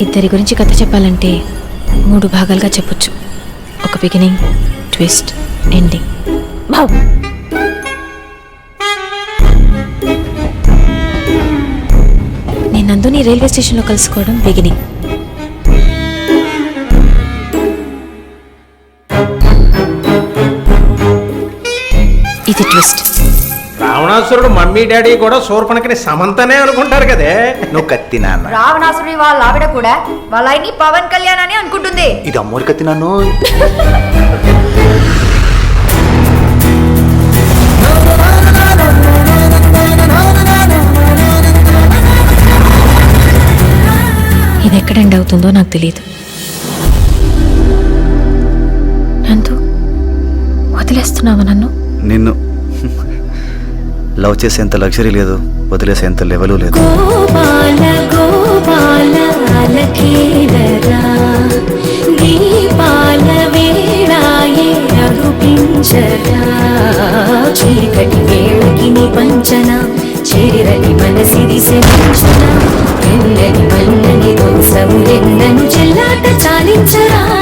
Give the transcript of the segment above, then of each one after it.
ఇద్దరి గురించి కథ చెప్పాలంటే మూడు భాగాలుగా చెప్పొచ్చు. ఒక బిగినింగ్ ట్విస్ట్ ఎండింగ్ బావ్ నేను నందుని రైల్వే స్టేషన్లో కలుసుకోవడం బిగినింగ్ ఇది ట్విస్ట్ రావణాసురుడు మమ్మీ డాడీ కూడా శూర్పణకిని సమంతనే అనుకుంటారు కదే. నువ్వు కత్తి నాన్న. రావణాసుడి వాళ్ళ ఆవిడ కూడా వాళ్ళ ఆయన్ని పవన్ కళ్యాణ్ అని అనుకుంటుంది. ఇది అమ్మోరు కత్తి నాను ఇది ఎక్కడ ఎండ్ అవుతుందో నాకు తెలియదు నందు వదిలేస్తున్నావా నన్ను? నిన్ను. లవ్ చేసేంత లగ్జరీ లేదు వదిలేసేంత లెవెలు లేదు. చీకటి వేళకి పంచన చేరని మనసిది శరించన ఎన్నని మన్నని దోసము ఎన్నను చెల్లాట చాలించరా?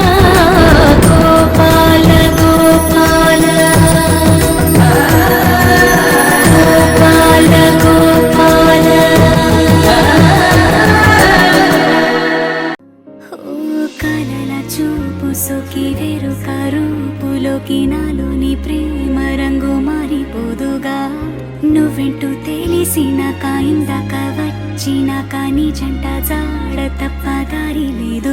చూపు సొకి వేరు రూపులోకి నాలోని ప్రేమ రంగు మారిపోదుగా. నువ్వెంటూ తెలిసినాక ఇందాక వచ్చినాక నీ జంట జాడ తప్ప దారి లేదు.